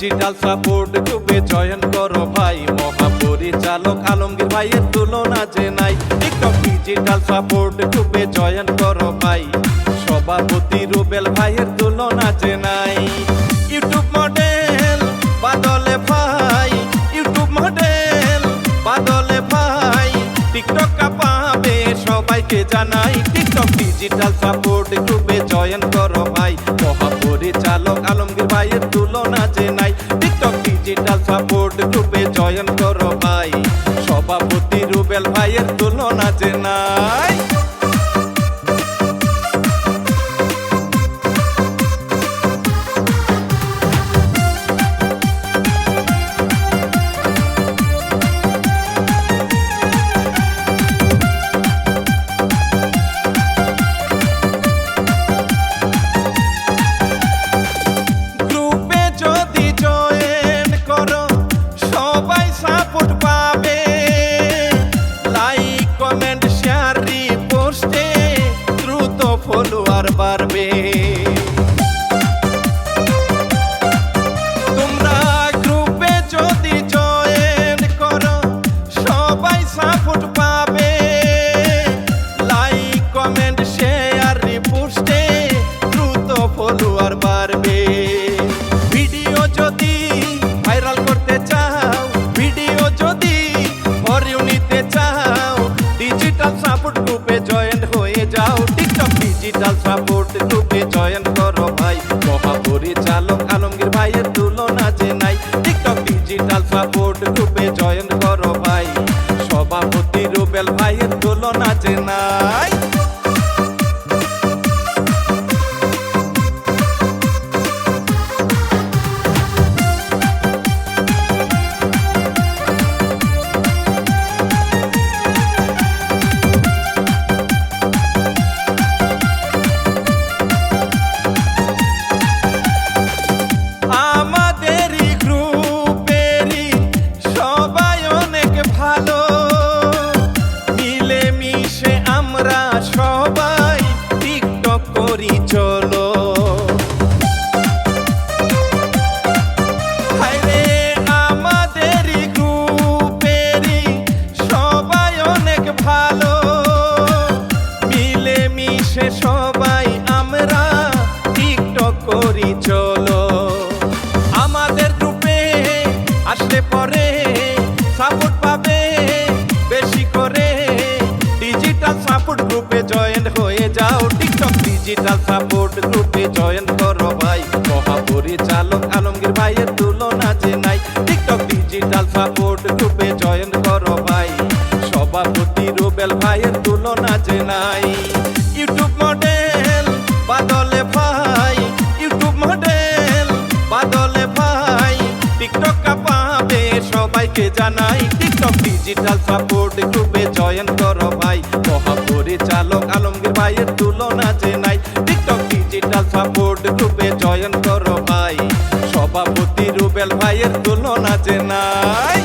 Digital support গ্রুপে join করো ভাই, মহাপরিচালক আলমগীর ভাইয়ের তুলনা যে নাই। টিকটক ডিজিটাল সাপোর্ট গ্রুপে জয়েন করো ভাই। সভাপতি রুবেল ভাইয়ের তুলনা যে নাই। ইউটিউব মডেল বাদলে ভাই, ইউটিউব মডেল বাদলে ভাই। টিকটক পাবে সবাইকে জানাই, টিকটক ডিজিটাল সাপোর্ট গ্রুপে জয়েন করো ভাই। মহাপরিচালক আলমগীর ভাইয়ের তুলনা যে নাই। টিকটক ডিজিটাল সাপোর্ট গ্রুপে জয়েন করো ভাই। সভাপতি রুবেল ভাইয়ের তুলনা যে নাই। সবাই সাপোর্ট পাবে। লাইক কমেন্ট শেয়ার রিপোস্টে দ্রুত ফলোয়ার বাড়বে। ডিজিটাল সাপোর্ট গ্রুপে জয়েন করো ভাই। মহাপরিচালক আলমগীর ভাইয়ের তুলনা যে নাই। টিকটক ডিজিটাল সাপোর্ট গ্রুপে জয়েন আমরা সবাই টিকটক করি চলো। সবাই অনেক ভালো। মিলে মিশে সবাই সাপোর্ট গ্রুপে জয়েন হয়ে যাও। টিকটক ডিজিটাল সাপোর্ট গ্রুপে জয়েন করো ভাই। মহাপরিচালক আলমগীর ভাইয়ের তুলনা যে নাই। টিকটক ডিজিটাল সাপোর্ট গ্রুপে জয়েন করো ভাই। সভাপতি রুবেল ভাইয়ের তুলনা যে নাই। ইউটিউব মডেল বাদলে ভাই। ইউটিউব মডেল বাদলে ভাই। টিকটক পাবে সবাইকে জানাই। টিকটক ডিজিটাল সাপোর্ট গ্রুপে জয়েন করো ভাই। মহাপরিচালক আলমগীর ভাইয়ের তুলনা যে নাই। টিকটক ডিজিটাল সাপোর্ট গ্রুপে জয়েন করো ভাই। সভাপতি রুবেল ভাইয়ের তুলনা যে নাই।